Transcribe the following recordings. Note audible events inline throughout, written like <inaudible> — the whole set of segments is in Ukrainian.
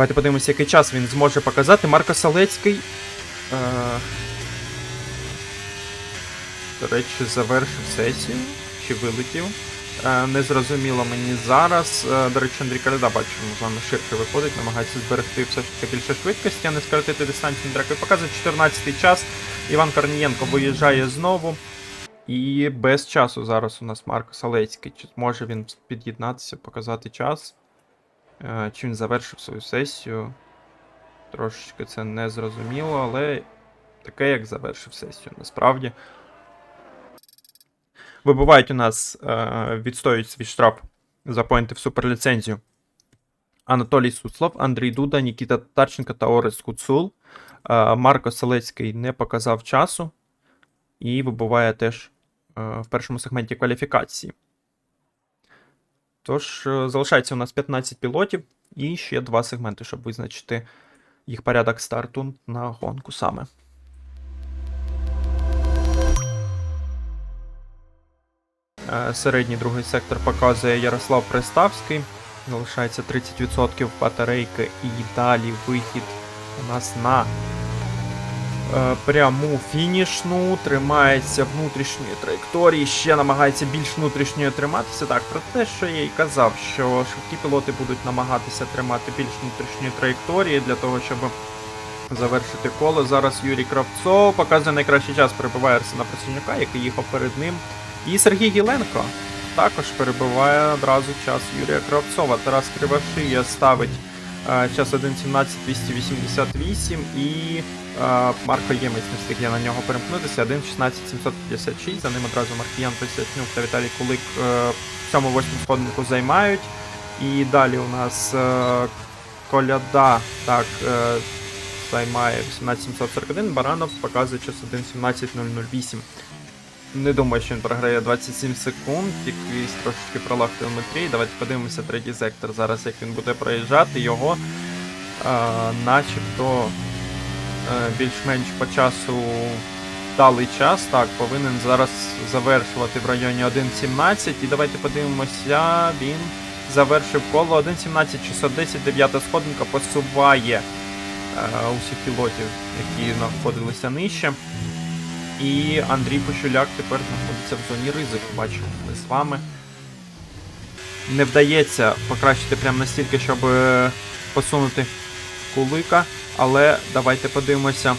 Давайте подивимося, який час він зможе показати. Марко Салецький. Е... До речі, завершив сесію. Чи вилетів? Е, Незрозуміло мені зараз. Е, До речі, Андрій Каляда, бачимо, з вами ширше виходить, намагається зберегти все ж таки більше швидкості, а не скоротити дистанцію дракою. Показує 14-й час. Іван Корнієнко виїжджає знову. І без часу зараз у нас Марко Салецький. Чи зможе він під'єднатися, показати час? Е, Чи він завершив свою сесію? Трошечки це не зрозуміло, але таке, як завершив сесію, насправді. Вибувають у нас, е, відстоюють свій штраф за поінти в суперліцензію. Анатолій Суслов, Андрій Дуда, Нікіта Татарченко та Орес Куцул. Е, Марко Селецький не показав часу і вибуває теж в першому сегменті кваліфікації. Тож, е, залишається у нас 15 пілотів і ще два сегменти, щоб визначити їх порядок старту на гонку саме. Е, Середній другий сектор показує Ярослав Приставський. Залишається 30% батарейки і далі вихід у нас на пряму фінішну. Тримається внутрішньої траєкторії, ще намагається більш внутрішньої триматися. Так, про те, що я і казав, що швидкі пілоти будуть намагатися тримати більш внутрішньої траєкторії для того, щоб завершити коло. Зараз Юрій Кравцов показує найкращий час, перебуває Арсена Просінюка, який їхав перед ним. І Сергій Гіленко також перебиває одразу час Юрія Кравцова. Тарас Кривошия ставить е, час 1.17.288 і е, Марко Ємець встиг на нього перемкнутися. 1.16.756. За ним одразу Маркіян Присячнюк та Віталій Кулик е, сьому восьму сходинку займають. І далі у нас е, Коляда так, е, займає 18741. Баранов показує час 1.17.008. Не думаю, що він програє 27 секунд, якийсь трошечки пролаг телеметрії. Давайте подивимося третій сектор. Зараз як він буде проїжджати, його е, начебто більш-менш по часу далий час. Так, повинен зараз завершувати в районі 1.17. І давайте подивимося, він завершив коло 1.17.610, дев'ята сходинка посуває е, усіх пілотів, які знаходилися нижче. І Андрій Почуляк тепер знаходиться в зоні ризику. Бачимо ми з вами. Не вдається покращити прямо настільки, щоб е, посунути кулика. Але давайте подивимося,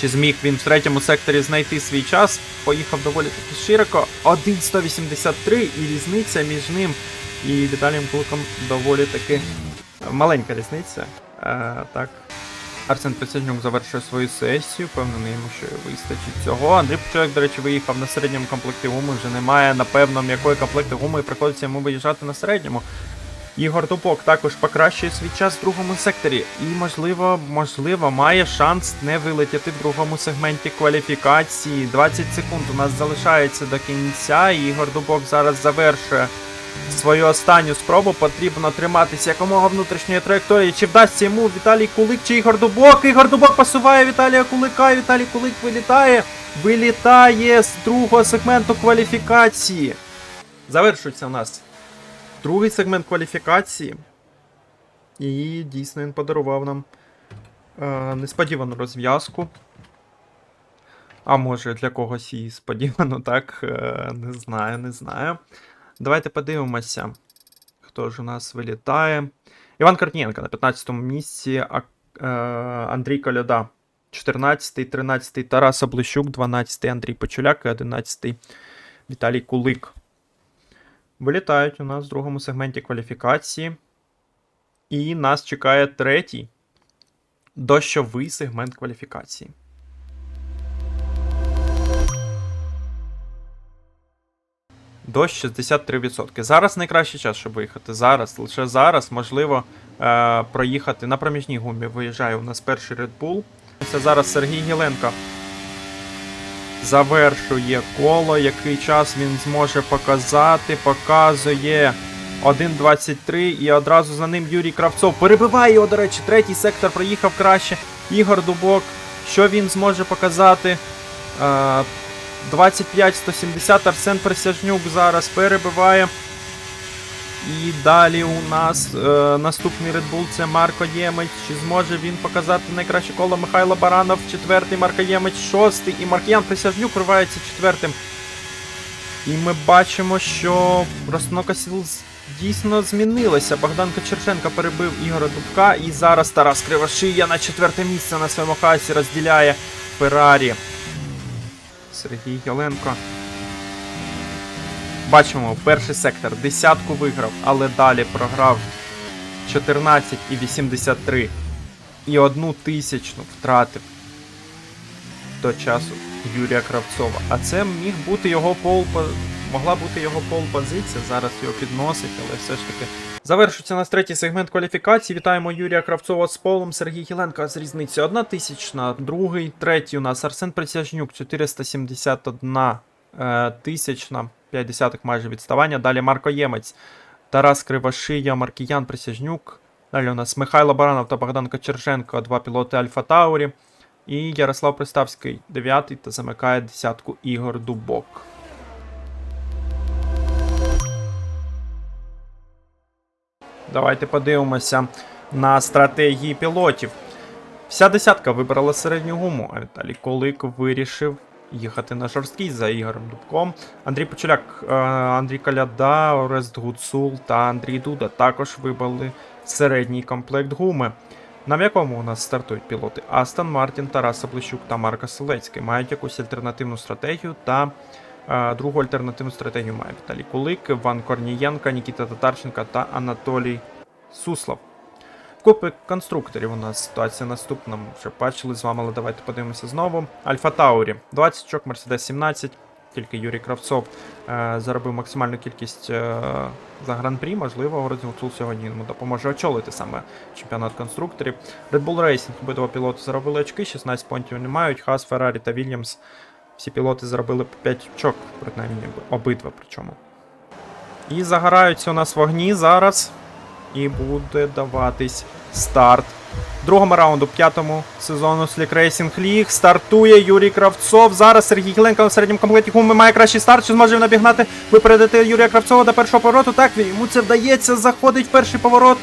чи зміг він в третьому секторі знайти свій час. Поїхав доволі таки широко. 1.183 і різниця між ним і Віталієм Куликом доволі таки маленька різниця. Е, так. Арсен Присяжнюк завершує свою сесію, впевнений йому, що вистачить цього. Андрій Почолек, до речі, виїхав на середньому комплекті гуми, вже немає, напевно, м'якої комплекти гуми, і приходиться йому виїжджати на середньому. Ігор Тупок також покращує свій час в другому секторі. І, можливо, можливо, має шанс не вилетіти в другому сегменті кваліфікації. 20 секунд у нас залишається до кінця. І Ігор Дубок зараз завершує свою останню спробу. Потрібно триматися якомога внутрішньої траєкторії. Чи вдасться йому Віталій Кулик чи Ігор Дубок? Ігор Дубок посуває Віталія Кулика. і Віталій Кулик вилітає. Вилітає з другого сегменту кваліфікації. Завершується у нас другий сегмент кваліфікації. І дійсно він подарував нам е, несподівану розв'язку. А може для когось і сподівано, так? Е, не знаю, не знаю. Давайте подивимося, хто ж у нас вилітає. Іван Корнієнко на 15-му місці, а, е, Андрій Коляда. 14-й, 13-й Тарас Облищук, 12-й Андрій Почуляк і 11-й Віталій Кулик. Вилітають у нас в другому сегменті кваліфікації. І нас чекає третій дощовий сегмент кваліфікації. До 63%. Зараз найкращий час, щоб виїхати. Зараз, лише зараз, можливо, е, проїхати на проміжній гумі. Виїжджає у нас перший Red Bull. Це зараз Сергій Гіленко завершує коло. Який час він зможе показати? Показує 1.23 і одразу за ним Юрій Кравцов. Перебиває його, до речі, третій сектор проїхав краще. Ігор Дубок. Що він зможе показати? Е, 25-170 Арсен Присяжнюк зараз перебиває. І далі у нас е, наступний Red Bull це Марко Ємець. Чи зможе він показати найкраще коло Михайло Баранов, четвертий Марко Ємець, шостий. І Маркіян Присяжнюк вривається четвертим. І ми бачимо, що розстановка сил з- дійсно змінилася. Богдан Кочерченко перебив Ігора Дубка, і зараз Тарас Кривошия на четверте місце на своєму хасі розділяє Феррарі. Сергій Яленко. Бачимо, перший сектор десятку виграв, але далі програв 14 і 83. І одну тисячну втратив до часу Юрія Кравцова. А це міг бути його пол могла бути його пол позиція. Зараз його підносить, але все ж таки. Завершується нас третій сегмент кваліфікації. Вітаємо Юрія Кравцова з полом, Сергій Гіленко з різницею одна тисячна, другий, третій у нас Арсен Присяжнюк 471 е, тисячна, 5 десятих майже відставання. Далі Марко Ємець, Тарас Кривошия, Маркіян Присяжнюк. Далі у нас Михайло Баранов та Богдан Кочерженко, два пілоти Альфа Таурі. І Ярослав Приставський, дев'ятий, та замикає десятку Ігор Дубок. Давайте подивимося на стратегії пілотів. Вся десятка вибрала середню гуму, а Віталій Колик вирішив їхати на жорсткий за Ігорем Дубком. Андрій Почуляк, е, Андрій Каляда, Орест Гуцул та Андрій Дуда також вибрали середній комплект гуми. На якому у нас стартують пілоти? Астон Мартін, Тарас Облещук та Марко Селецький мають якусь альтернативну стратегію та е, другу альтернативну стратегію має Віталій Кулик, Іван Корнієнко, Нікіта Татарченко та Анатолій Суслов. В купі конструкторів у нас ситуація наступна. Вже бачили з вами, але давайте подивимося знову. Альфа Таурі 20 очок, Мерседес 17. Тільки Юрій Кравцов е, заробив максимальну кількість е, за гран-прі. Можливо, Гуцул сьогодні йому допоможе очолити саме чемпіонат конструкторів. Red Bull Racing обидва пілоти заробили очки, 16 понтів не мають. Хас, Феррарі та Вільямс. Всі пілоти заробили по 5 очок, принаймні обидва причому. І загораються у нас вогні зараз. І буде даватись старт. Другому раунду, п'ятому сезону Slick Racing League. Стартує Юрій Кравцов. Зараз Сергій Гіленко на середньому комплекті гуми має кращий старт. Чи зможе набігнати, випередити Юрія Кравцова до першого повороту? Так, йому це вдається. Заходить в перший поворот.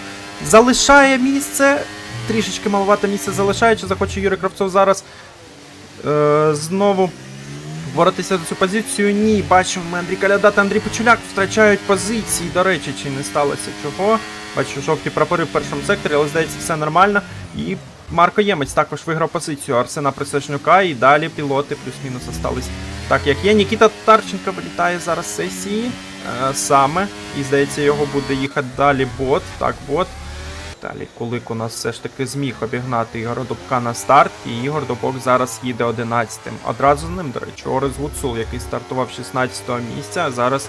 Залишає місце. Трішечки маловато місце залишає. Чи захоче Юрій Кравцов зараз е, знову боротися за цю позицію? Ні. Бачимо, ми Андрій Каляда та Андрій Почуляк втрачають позиції. До речі, чи не сталося чого? Бачу, жовті прапори в першому секторі, але здається, все нормально. І Марко Ємець також виграв позицію Арсена Присяжнюка, і далі пілоти плюс-мінус остались так, як є. Нікіта Тарченко вилітає зараз з сесії е, саме. І здається, його буде їхати далі бот. Так, бот. Далі Кулик у нас все ж таки зміг обігнати Ігора Дубка на старт, і Ігор Дубок зараз їде 11-м. Одразу з ним, до речі, Орес Гуцул, який стартував 16-го місця, а зараз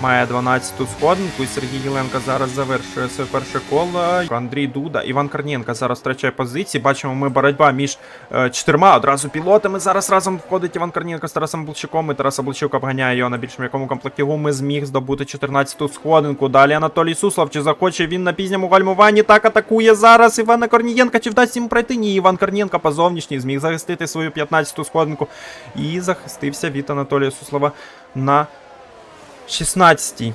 має 12-ту сходинку. І Сергій Єленко зараз завершує своє перше коло. Андрій Дуда, Іван Корнієнко зараз втрачає позиції. Бачимо, ми боротьба між е, чотирма одразу пілотами. Зараз разом входить Іван Корнієнко з Тарасом Блчуком. І Тарас Облчук обганяє його на більш м'якому комплекті гуми. Зміг здобути 14-ту сходинку. Далі Анатолій Суслов. Чи захоче він на пізньому гальмуванні? Так атакує зараз Івана Корнієнка. Чи вдасться йому пройти? Ні, Іван Корнієнко по зовнішній зміг захистити свою 15-ту сходинку. І захистився від Анатолія Суслова на 16-й.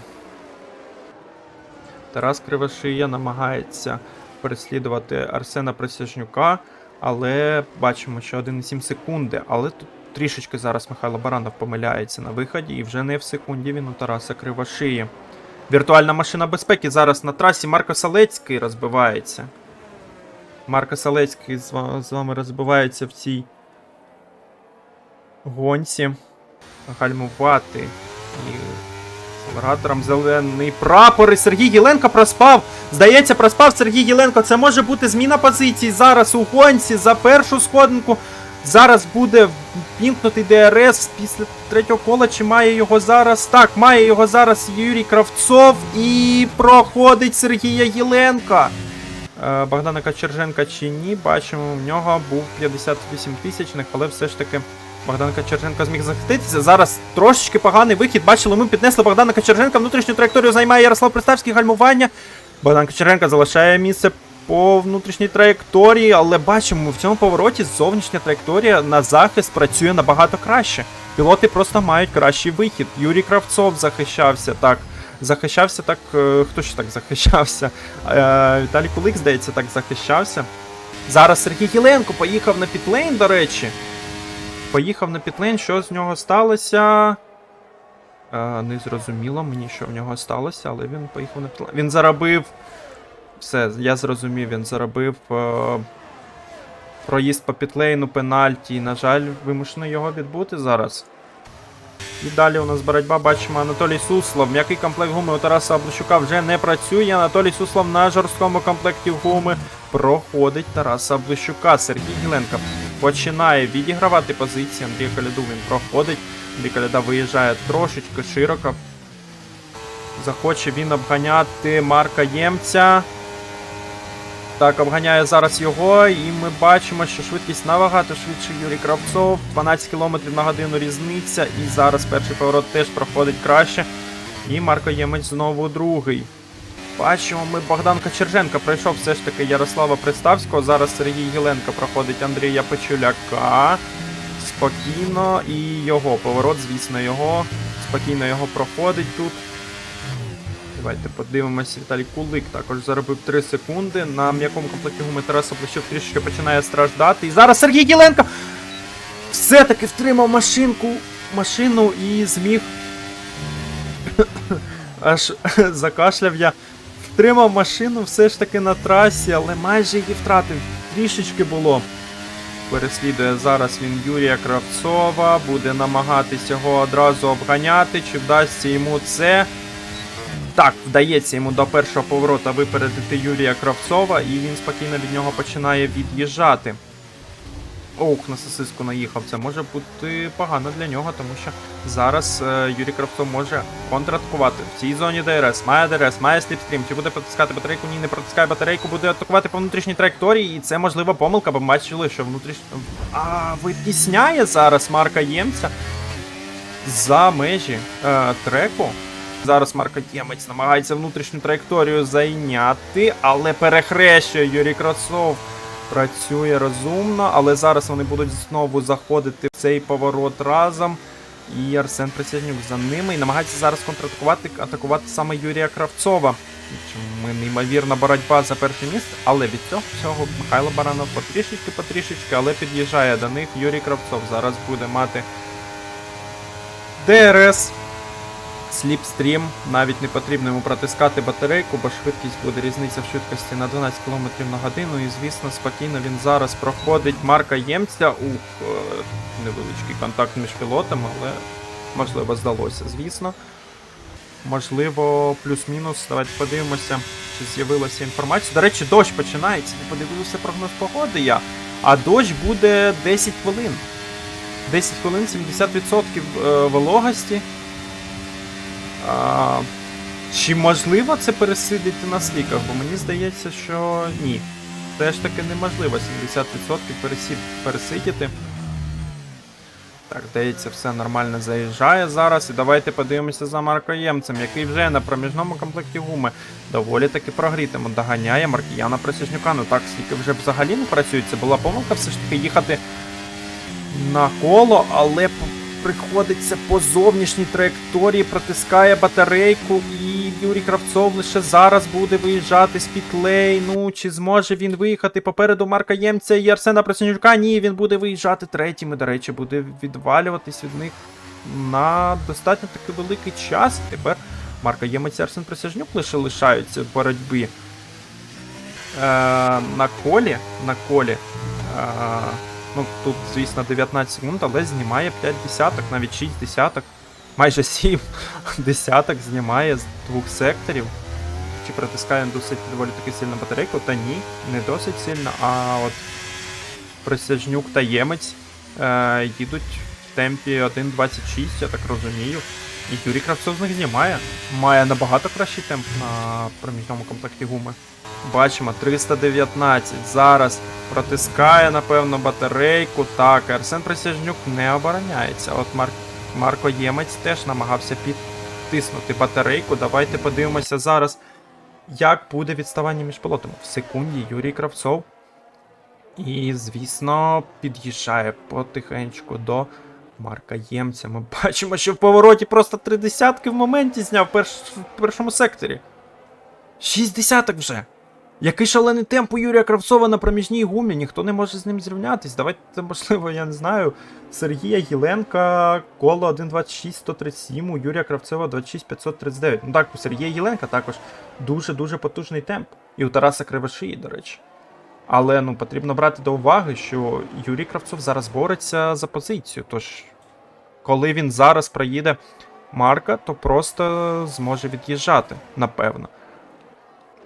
Тарас Кривошия намагається переслідувати Арсена Присяжнюка, але бачимо, що 1,7 секунди. Але тут трішечки зараз Михайло Баранов помиляється на виході, і вже не в секунді він у Тараса Кривошиї. Віртуальна машина безпеки зараз на трасі Марко Салецький розбивається. Марко Салецький з вами розбивається в цій гонці. Гальмувати. І Акселератором зелений прапор. І Сергій Гіленко проспав. Здається, проспав Сергій Гіленко. Це може бути зміна позицій зараз у гонці за першу сходинку. Зараз буде вімкнутий ДРС після третього кола. Чи має його зараз? Так, має його зараз Юрій Кравцов і проходить Сергія Гіленка. Е, Богдана Кочерженка чи ні, бачимо, в нього був 58 тисячних, але все ж таки Богдан Кочерженко зміг захиститися. Зараз трошечки поганий вихід. Бачили, ми піднесли Богдана Кочерженка. Внутрішню траєкторію займає Ярослав Приставський гальмування. Богдан Кочерженко залишає місце по внутрішній траєкторії, але бачимо, в цьому повороті зовнішня траєкторія на захист працює набагато краще. Пілоти просто мають кращий вихід. Юрій Кравцов захищався так. захищався так. е, Хто ще так захищався? Е, Віталій Кулик, здається, так захищався. Зараз Сергій Єленко поїхав на пітлейн, до речі. Поїхав на пітлейн, що з нього сталося? Е, не зрозуміло мені, що в нього сталося, але він поїхав на пітлейн. Він заробив. Все, я зрозумів, він заробив е, проїзд по пітлейну, пенальті. На жаль, вимушено його відбути зараз. І далі у нас боротьба, бачимо Анатолій Суслов. М'який комплект гуми у Тараса Облащука вже не працює. Анатолій Суслов на жорсткому комплекті гуми проходить Тараса Облащука. Сергій Гіленко починає відігравати позиції. Андрій Коляду він проходить. Андрій Коляда виїжджає трошечки широко. Захоче він обганяти Марка Ємця. Так, обганяє зараз його, і ми бачимо, що швидкість набагато швидше Юрій Кравцов. 12 км на годину різниця. І зараз перший поворот теж проходить краще. І Марко Ємець знову другий. Бачимо, ми Богдан Кочерженко пройшов все ж таки Ярослава Приставського. Зараз Сергій Єленко проходить Андрія Печуляка. Спокійно. І його поворот, звісно, його. Спокійно його проходить тут. Давайте подивимося. Віталій Кулик також заробив 3 секунди. На м'якому комплекті гуми Тарас Облащук трішки починає страждати. І зараз Сергій Єленко все-таки втримав машинку, машину і зміг. <coughs> Аж закашляв я. Втримав машину все ж таки на трасі, але майже її втратив. Трішечки було. Переслідує зараз він Юрія Кравцова, буде намагатись його одразу обганяти. Чи вдасться йому це? Так, вдається йому до першого поворота випередити Юрія Кравцова, і він спокійно від нього починає від'їжджати. Ох, на сосиску наїхав. Це може бути погано для нього, тому що зараз е, Юрій Кравцов може контратакувати. В цій зоні ДРС, має ДРС, має сліпстрім. Чи буде протискати батарейку? Ні, не протискає батарейку, буде атакувати по внутрішній траєкторії, і це можлива помилка, бо бачили, що внутрішньо. А витісняє зараз Марка Ємця за межі е, треку. Зараз Марко Ємець намагається внутрішню траєкторію зайняти, але перехрещує Юрій Кравцов. Працює розумно, але зараз вони будуть знову заходити в цей поворот разом. І Арсен Присяжнюк за ними і намагається зараз контратакувати, атакувати саме Юрія Кравцова. Чому неймовірна боротьба за перше місце, але від цього всього Михайло Баранов потрішечки, потрішечки, але під'їжджає до них Юрій Кравцов. Зараз буде мати ДРС. Сліпстрім, навіть не потрібно йому протискати батарейку, бо швидкість буде різниця в швидкості на 12 км на годину. І звісно, спокійно він зараз проходить Марка Ємця. Ух, е, невеличкий контакт між пілотами, але можливо здалося, звісно. Можливо, плюс-мінус. Давайте подивимося, чи з'явилася інформація. До речі, дощ починається. Не подивився прогноз погоди я. А дощ буде 10 хвилин. 10 хвилин, 70% е, вологості. А, чи можливо це пересидіти на сліках? Бо мені здається, що ні. Все ж таки неможливо 70% пересід, пересидіти. Так, здається, все нормально заїжджає зараз. І давайте подивимося за Маркоємцем, який вже на проміжному комплекті гуми доволі таки прогрітимо. Доганяє Маркіяна Присяжнюка. Ну так, сліки вже взагалі не працюють. Це була помилка все ж таки їхати на коло, але приходиться по зовнішній траєкторії, протискає батарейку, і Юрій Кравцов лише зараз буде виїжджати з пітлей. Ну, чи зможе він виїхати попереду Марка Ємця і Арсена Просенюка? Ні, він буде виїжджати третім, і, до речі, буде відвалюватись від них на достатньо таки великий час. Тепер Марка Ємець і Арсен Присяжнюк лише лишаються в боротьбі. Е, на колі, на колі. Е, Ну, тут, звісно, 19 секунд, але знімає 5 десяток, навіть 6 десяток. Майже 7 <laughs> десяток знімає з двох секторів. Чи притискає досить доволі таки сильно батарейку? Та ні, не досить сильно. А от Присяжнюк та Ємець е, їдуть в темпі 1.26, я так розумію. І Юрій Кравцов з них знімає. Має набагато кращий темп на проміжному комплекті гуми. Бачимо, 319. Зараз протискає, напевно, батарейку. Так, Арсен Присяжнюк не обороняється. От Мар... Марко Ємець теж намагався підтиснути батарейку. Давайте подивимося зараз, як буде відставання між пілотами. В секунді Юрій Кравцов. І, звісно, під'їжджає потихеньку до Марка Ємця. Ми <laughs> бачимо, що в повороті просто три десятки в моменті зняв перш... в першому секторі. Шість десяток вже. Який шалений темп у Юрія Кравцова на проміжній гумі, ніхто не може з ним зрівнятись. Давайте, можливо, я не знаю. Сергія Єленка, коло 1.26-137, у Юрія Кравцова 26-539. Ну так, у Сергія Єленка також дуже-дуже потужний темп. І у Тараса Кривошиї, до речі. Але ну, потрібно брати до уваги, що Юрій Кравцов зараз бореться за позицію. Тож, коли він зараз проїде Марка, то просто зможе від'їжджати, напевно.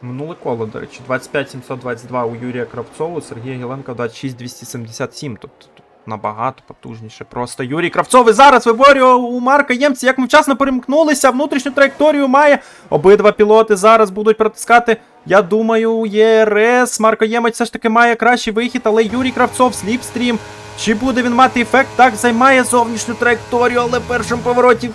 Минуле коло, до речі, 25-722 у Юрія Кравцова, у Сергія Гіленка 26-277. Тут, тут набагато потужніше. Просто Юрій Кравцов і зараз виборює у Марка Ємці, як ми вчасно перемкнулися, внутрішню траєкторію має. Обидва пілоти зараз будуть протискати. Я думаю, ЄРС. Марко Ємець все ж таки має кращий вихід, але Юрій Кравцов, сліпстрім. Чи буде він мати ефект? Так, займає зовнішню траєкторію, але в першому повороті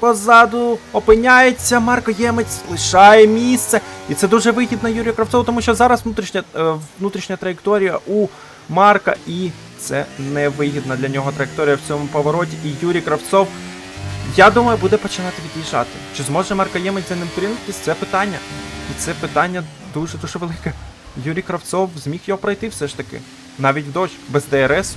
позаду опиняється. Марко Ємець лишає місце. І це дуже вигідно Юрію Кравцову, тому що зараз внутрішня, е, внутрішня траєкторія у Марка, і це невигідна для нього траєкторія в цьому повороті. І Юрій Кравцов, я думаю, буде починати від'їжджати. Чи зможе Марко Ємець за ним тринутись? Це питання. І це питання дуже-дуже велике. Юрій Кравцов зміг його пройти все ж таки. Навіть в дощ, без ДРС.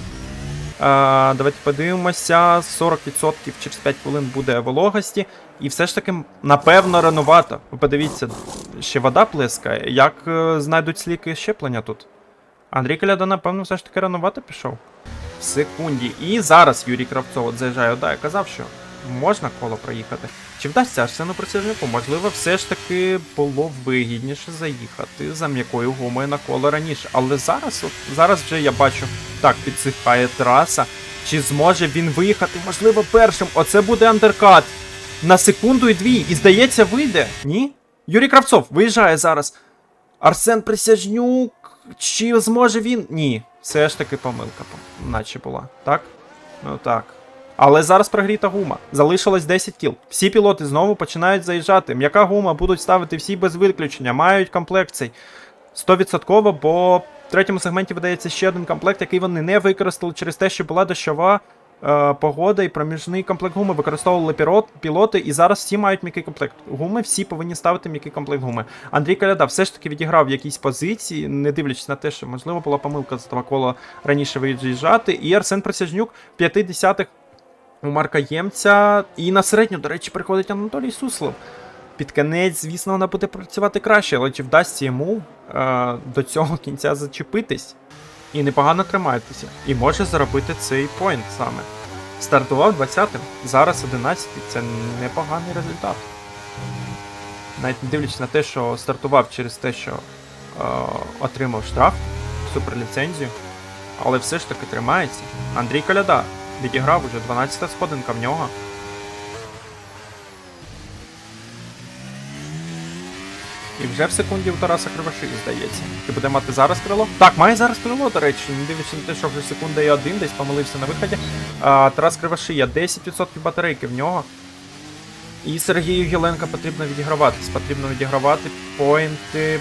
А, давайте подивимося. 40% через 5 хвилин буде вологості. І все ж таки, напевно, ранувато. Ви подивіться, ще вода плескає. Як е, знайдуть сліки щеплення тут? Андрій Каляда, напевно, все ж таки ранувато пішов. В секунді. І зараз Юрій Кравцов заїжджає. Да, я казав, що можна коло проїхати. Чи вдасться Арсену Присяжнику? Можливо, все ж таки було вигідніше заїхати за м'якою гумою на коло раніше. Але зараз, от, зараз вже я бачу, так, підсихає траса. Чи зможе він виїхати? Можливо, першим. Оце буде андеркат. На секунду і дві. І здається, вийде. Ні? Юрій Кравцов виїжджає зараз. Арсен Присяжнюк. Чи зможе він? Ні. Все ж таки помилка, наче була. Так? Ну так. Але зараз прогріта гума. Залишилось 10 кіл. Всі пілоти знову починають заїжджати. М'яка гума будуть ставити всі без виключення, мають комплект цей 100%, бо в третьому сегменті видається ще один комплект, який вони не використали через те, що була дощова е, погода і проміжний комплект гуми використовували пілот, пілоти, і зараз всі мають м'який комплект гуми, всі повинні ставити м'який комплект гуми. Андрій Каляда все ж таки відіграв в якійсь позиції, не дивлячись на те, що можливо була помилка з два кола раніше виїжджати. І Арсен Присяжнюк 50-х у Марка Ємця. І на середню, до речі, приходить Анатолій Суслов. Під кінець, звісно, вона буде працювати краще, але чи вдасться йому е, до цього кінця зачепитись і непогано триматися, і може заробити цей поінт саме. Стартував 20-м, зараз 11-й. Це непоганий результат. Навіть не дивлячись на те, що стартував через те, що е, отримав штраф, суперліцензію, але все ж таки тримається. Андрій Коляда відіграв уже 12-та сходинка в нього. І вже в секунді у Тараса Кривошиї, здається. Чи буде мати зараз крило? Так, має зараз крило, до речі, не дивлячись на те, що вже секунда і один, десь помилився на виході. А, Тарас Кривошия, 10% батарейки в нього. І Сергію Гіленка потрібно відіграватись. Потрібно відігравати поінти.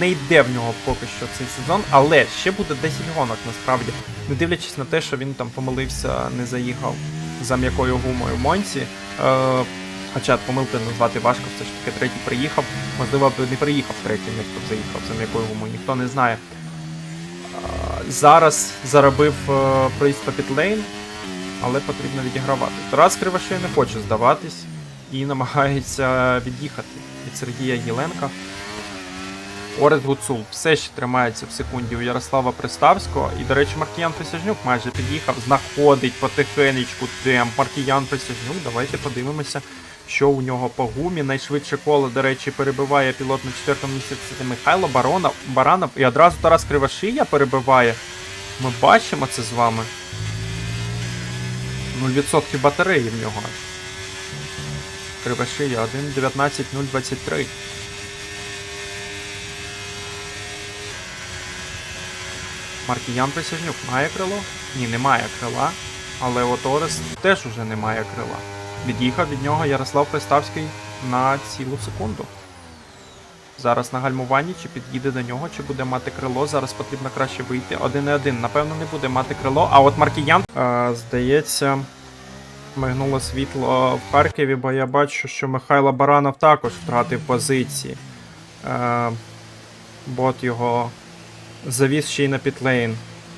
Не йде в нього поки що цей сезон, але ще буде 10 гонок насправді. Не дивлячись на те, що він там помилився, не заїхав за м'якою гумою в Монці. Е, хоча помилки назвати важко, все ж таки третій приїхав. Можливо, не приїхав третій, ніхто б заїхав за м'якою гумою, ніхто не знає. Е, зараз заробив е, проїзд по підлейн, але потрібно відігравати. Тарас Кривошей не хоче здаватись і намагається від'їхати від Сергія Єленка. Орест Гуцул все ще тримається в секунді у Ярослава Приставського. І, до речі, Маркіян Присяжнюк майже під'їхав, знаходить потихенечку темп. Маркіян Присяжнюк, давайте подивимося, що у нього по гумі. Найшвидше коло, до речі, перебиває пілот на четвертому місці. Це Михайло Баронов, Баранов. І одразу Тарас Кривошия перебиває. Ми бачимо це з вами. 0% батареї в нього. Кривошия 1.19.023. Маркіян Присяжнюк має крило? Ні, немає крила. Але от Орес теж уже не має крила. Від'їхав від нього Ярослав Приставський на цілу секунду. Зараз на гальмуванні, чи під'їде до нього, чи буде мати крило. Зараз потрібно краще вийти. Один і один. Напевно, не буде мати крило. А от Маркіян, е, здається, Мигнуло світло в Харкові, бо я бачу, що Михайло Баранов також втратив позиції. Е, бот його завіз ще й на підлейн.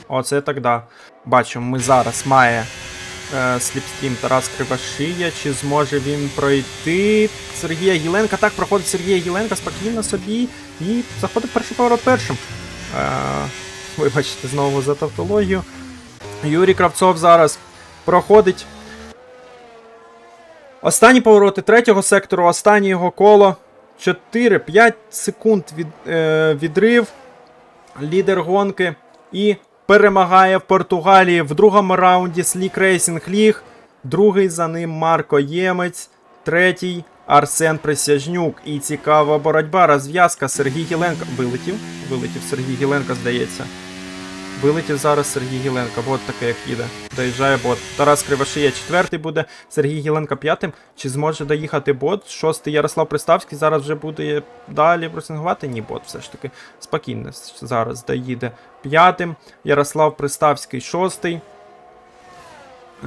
Оце так да. Бачимо, ми зараз має е, сліпстрім Тарас Кривошия. Чи зможе він пройти Сергія Гіленка? Так, проходить Сергія Гіленка спокійно собі і заходить перший поворот першим. Е, вибачте, знову за тавтологію. Юрій Кравцов зараз проходить. Останні повороти третього сектору, останнє його коло. 4-5 секунд від, е, відрив. Лідер гонки. І перемагає в Португалії в другому раунді Слік Рейсінг Ліг. Другий за ним Марко Ємець. Третій Арсен Присяжнюк. І цікава боротьба. Розв'язка Сергій Гіленко. Вилетів. Вилетів Сергій Гіленко, здається. Вилетів зараз Сергій Гіленко, бот таке як їде. Доїжджає бот. Тарас Кривошия четвертий буде, Сергій Гіленко п'ятим. Чи зможе доїхати бот? Шостий Ярослав Приставський зараз вже буде далі пресингувати? Ні, бот все ж таки спокійно зараз доїде п'ятим. Ярослав Приставський шостий.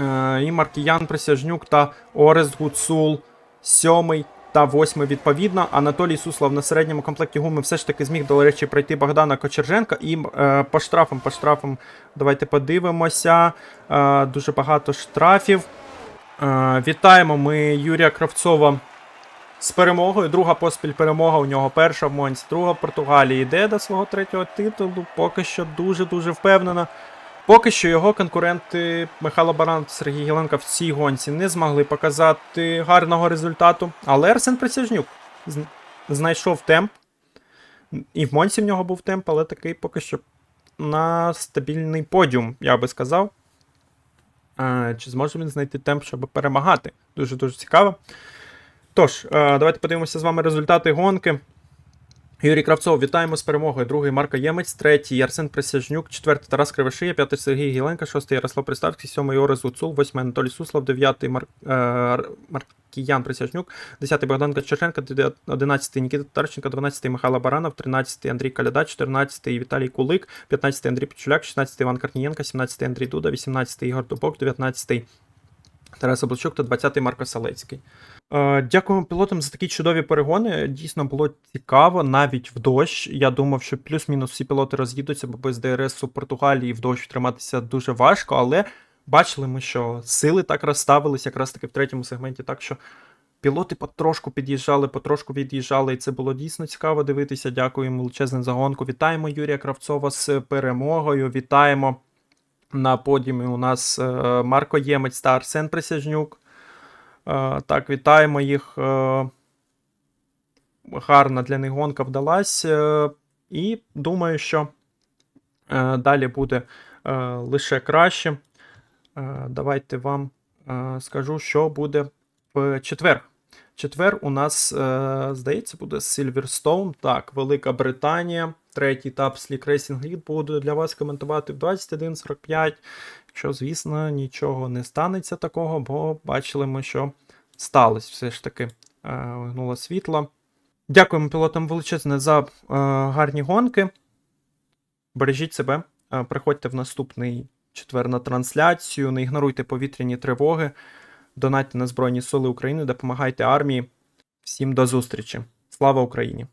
Е, і Маркіян Присяжнюк та Орест Гуцул сьомий та восьмий відповідно. Анатолій Суслов на середньому комплекті гуми все ж таки зміг, до речі, пройти Богдана Кочерженка. І е, по штрафам, по штрафам, давайте подивимося. Е, дуже багато штрафів. Е, вітаємо ми Юрія Кравцова з перемогою. Друга поспіль перемога у нього перша в Монці, друга в Португалії. Йде до свого третього титулу. Поки що дуже-дуже впевнено. Поки що його конкуренти Михайло Баран та Сергій Гіленко в цій гонці не змогли показати гарного результату. Але Арсен Присяжнюк знайшов темп. І в Монці в нього був темп, але такий поки що на стабільний подіум, я би сказав. Е, Чи зможе він знайти темп, щоб перемагати? Дуже-дуже цікаво. Тож, давайте подивимося з вами результати гонки. Юрій Кравцов, вітаємо з перемогою. Другий Марко Ємець, третій Арсен Присяжнюк, четвертий Тарас Кривошия, п'ятий Сергій Гіленко, шостий Ярослав Приставський, сьомий Орес Гуцул, восьмий Анатолій Суслов, дев'ятий Мар... е... Маркіян Присяжнюк, десятий Богдан Кочерженко, одинадцятий Нікіта Тарченко, дванадцятий Михайло Баранов, тринадцятий Андрій Каляда, чотирнадцятий Віталій Кулик, п'ятнадцятий Андрій Печуляк, шістнадцятий Іван Корнієнко, сімнадцятий Андрій Дуда, вісімнадцятий Ігор Дубок, дев'ятнадцятий Тарас Облачук та 20-й Марко Салецький. Е, Дякуємо пілотам за такі чудові перегони. Дійсно було цікаво, навіть в дощ. Я думав, що плюс-мінус всі пілоти роз'їдуться, бо без ДРС у Португалії в дощ триматися дуже важко, але бачили ми, що сили так розставились, якраз таки в третьому сегменті, так що пілоти потрошку під'їжджали, потрошку від'їжджали, і це було дійсно цікаво дивитися. Дякуємо величезне за гонку. Вітаємо Юрія Кравцова з перемогою. Вітаємо на подіумі у нас е, Марко Ємець та Арсен Присяжнюк. Е, Так, вітаємо їх. е, Гарна для них гонка вдалась. е, І думаю, що далі буде лише краще. Давайте вам скажу, що буде в четвер. Четвер у нас, здається, буде Сильверстоун. Так, Велика Британія. Третій етап Sleek Racing League буду для вас коментувати в 21.45. Якщо, звісно, нічого не станеться такого, бо бачили ми, що сталося все ж таки. Е, Вигнуло світло. Дякуємо пілотам величезне за е, гарні гонки. Бережіть себе, е, приходьте в наступний четвер на трансляцію, не ігноруйте повітряні тривоги, донатьте на Збройні Сили України, допомагайте армії. Всім до зустрічі. Слава Україні!